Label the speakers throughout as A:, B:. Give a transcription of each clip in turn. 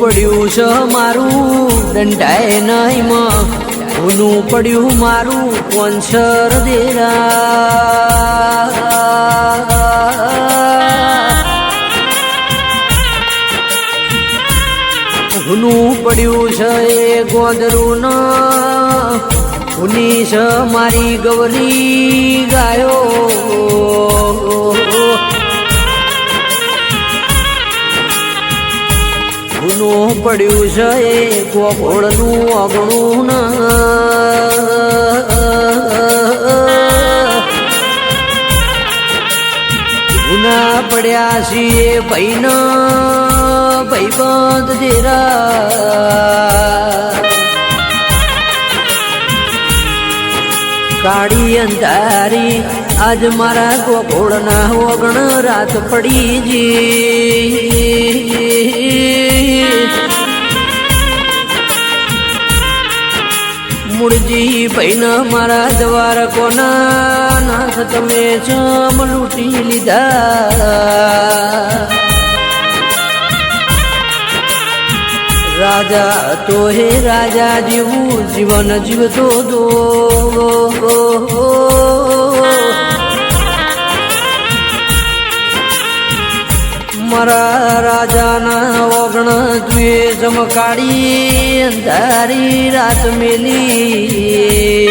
A: પડ્યું છે મારું દંડાએ નહીમાં ઊનું પડ્યું મારું, કોન્સર દેરા. ઊનું પડ્યું છે એ ગોદરું ઊની છે મારી ગવરી ગાયો. ઊનું પડ્યું છે એ ગોગોળનું અગણું ગુના પડ્યા છીએ ભાઈન ભાઈબંધ દેરા કાળી અંધારી, આજ મારા ગોગોળના ઓગણ રાત પડી જી. મૂળજી ભાઈના મારા દ્વાર કોના નાથ તમે ચમ લૂંટી લીધા. રાજા તો હે રાજા જેવું, જીવન જીવતો દો મારા રાજાના તુએ ચમકાડી અંધારી રાત મેલી.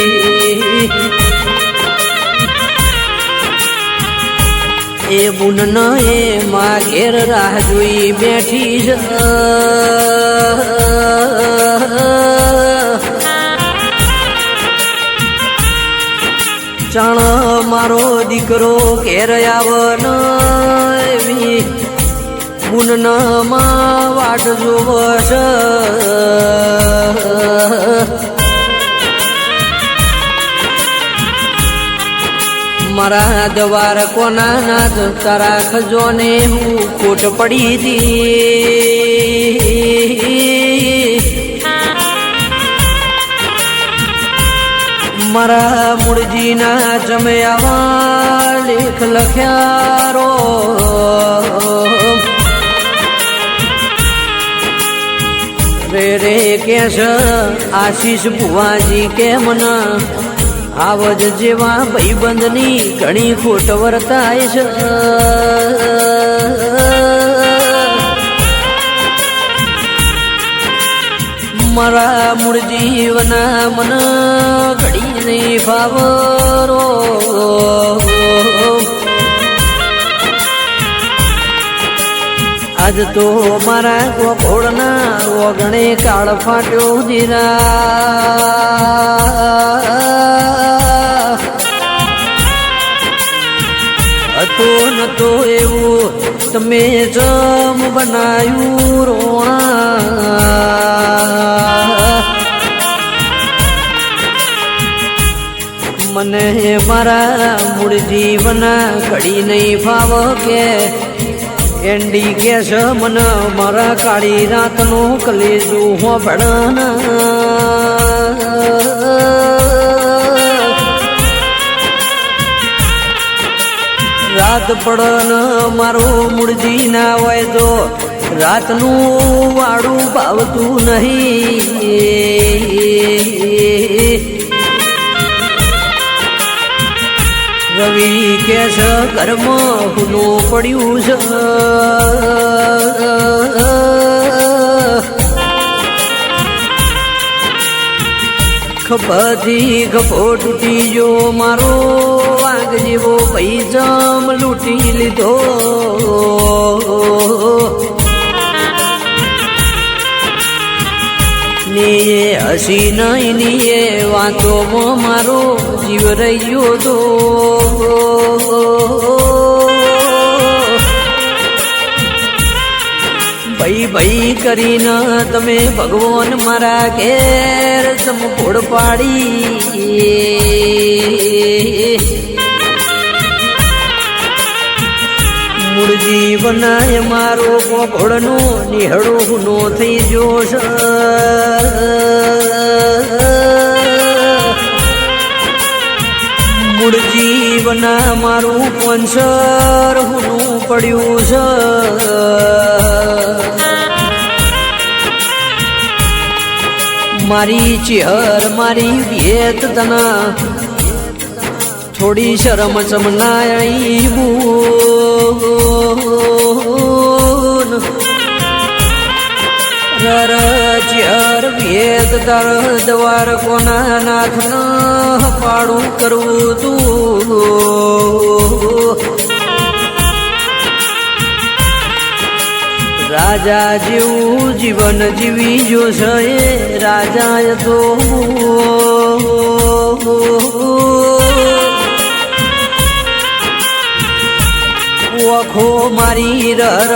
A: એ બુન એ માં ઘેર રાહ જોઈ બેઠી જ. ચણ મારો દીકરો ઘેર આવનો બુન વાટ જોવો છે મારા દ્વાર કોના નાથ તારા ખજોને હું ખોટ પડી હતી. મારા મૂળજીના જમ્યા લેખ લખ્યા રો. રે રે કે છે, આશીષ ભુવાજી કે મના? આવજ જેવા ભાઈબંધની ઘણી ખોટ વર્તાય છે. મારા મૂળ જીવના મન ઘડી નહીં ફાવરો. આજ તો મારા ગોળના ઓગણે કાળ ફાટ્યો જીરા. હતો નતો એવું તમે જમ બનાયું રોણા. મને મારા મૂળ જીવના ઘડી નહીં ફાવ કે એન્ડી કે છે, મને મારા કાળી રાતનું કલેજું હો રાત પડન મારું મૂળજી ના હોય તો રાતનું વાળું ભાવતું નહીં. રવિ કે છ કર્મ હુનો પડ્યું છે ખભથી ખભો તૂટી જો મારો વાઘ જેવો પૈજમ લૂંટી લીધો. નીએ હસી નહીં નીએ વાતોમાં મારો જીવ રહ્યો તો. ભાઈ ભાઈ કરીને તમે ભગવાન મારા ઘેર સમકોડ પાડી મૂળ જીવનાય મારો કોકળનો નિહળો ગુનો થઈ જોશ. જીવના મારું પંચર હુનું પડ્યું છે. મારી ચેહર, મારી ભેત તના થોડી શરમ ચમનાય રર, ચેહર ભેદ દર દ્વાર, કોના નાથ ન પાડું કરવું તું. રાજા જેવું જીવન જીવી જોશે છે રાજા તો ઓખો મારી રર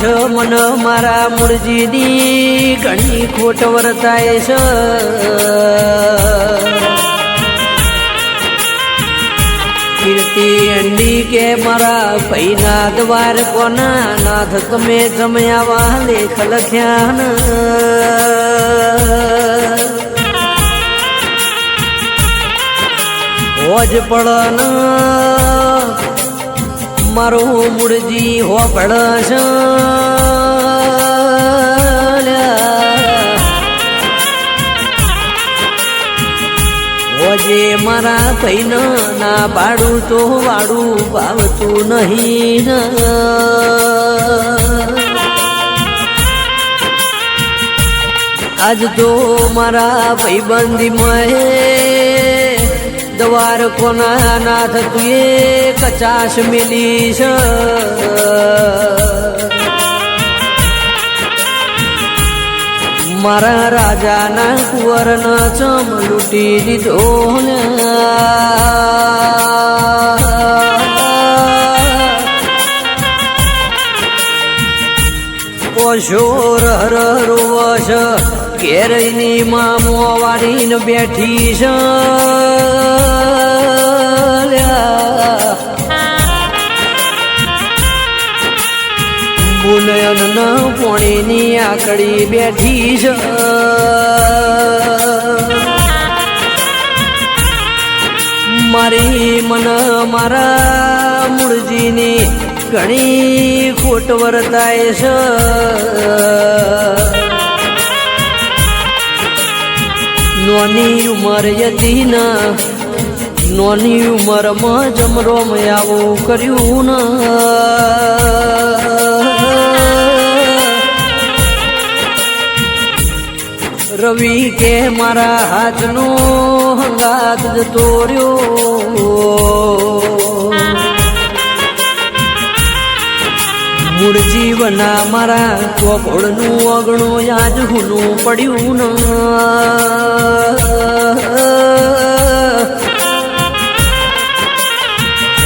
A: છે મન મારા મૂળજીની ઘણી ખોટ વર્તાય છે. કીર્તિ અંડી કે મારા પૈના દ્વાર કોના નાથ તમે જમયાવા લેખ લખ્યા ન હોજ પડન, મારો મૂળજી હો પડશ ઓજે મારા પૈન ના પાડું તો વાડું ભાવતું નહીં આજ તો મારા ભાઈબંધી મહે દ્વાર કોના નાથ તુએ કચાશ મેલી છે મારા રાજાના કુંવરન ચમ લૂટી દીધો ઓશોર હર રોવશ ઘેરની મામો વાળીને બેઠી છે. બુનયન ન પોણીની આકડી બેઠી છે મારી મન મારા મૂળજીની ઘણી ખોટ વર્તાય છે. નોની ઉંમર યતી ના, નોની ઉંમરમાં જમરોમ આવું કર્યું ન. રવિ કે મારા હાથનો હંગાત જતો રહ્યો મૂળ જીવના મારા ચોપડનું અગણું યાદ હુનું પડ્યું ન.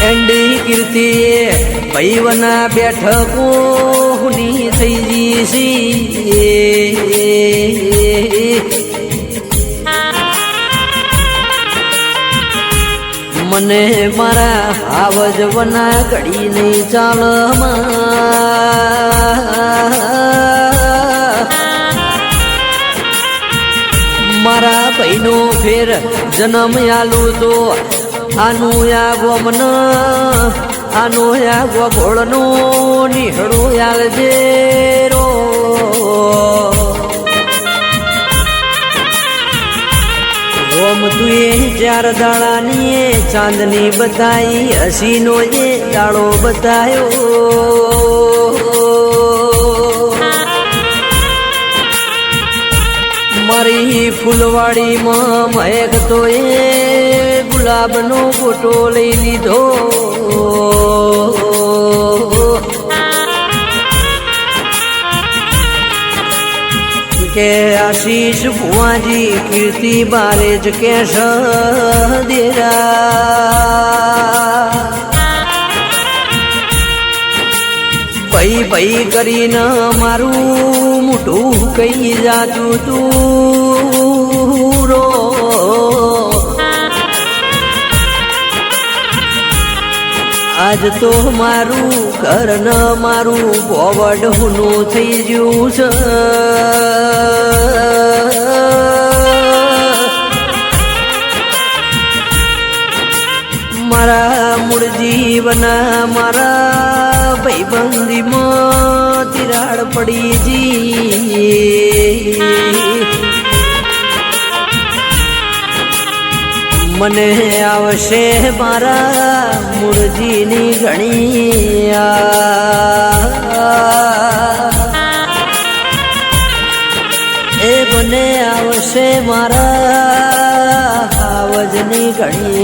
A: એન્ડી કીર્તિએ પૈવના બેઠકો હુની જઈએ છીએ મને મારા આવજવના ઘડી નહીં ચાલમાં. મારા ભાઈનો ફેર જન્મ આલું તો આનું આ ગોમન. આનું આ ગોગોળનો નિહળો આવજે રો. ઓમ તું ચાર દાડાની ચાંદની બતાઈ હસીનો એ દાડો બતાયો. મારી ફૂલવાડીમાં મહેક તો એ ગુલાબનો ફોટો લઈ લીધો. કે આશીષ ભુવાજી કીર્તિ બારે જ કે દેરા. ભઈ ભઈ કરીને મારું મોઢું કઈ જાતું તું? આજ તો મારું ઘર ન મારું પોવડ હુનું થઈ ગયું છે. મારા મૂળ જીવના મારા ભાઈબંધીમાં તિરાડ પડી જી. મને આવશે મારા મૂળજીની ઘણીયા એ મને આવશે મારા આવજની ઘણી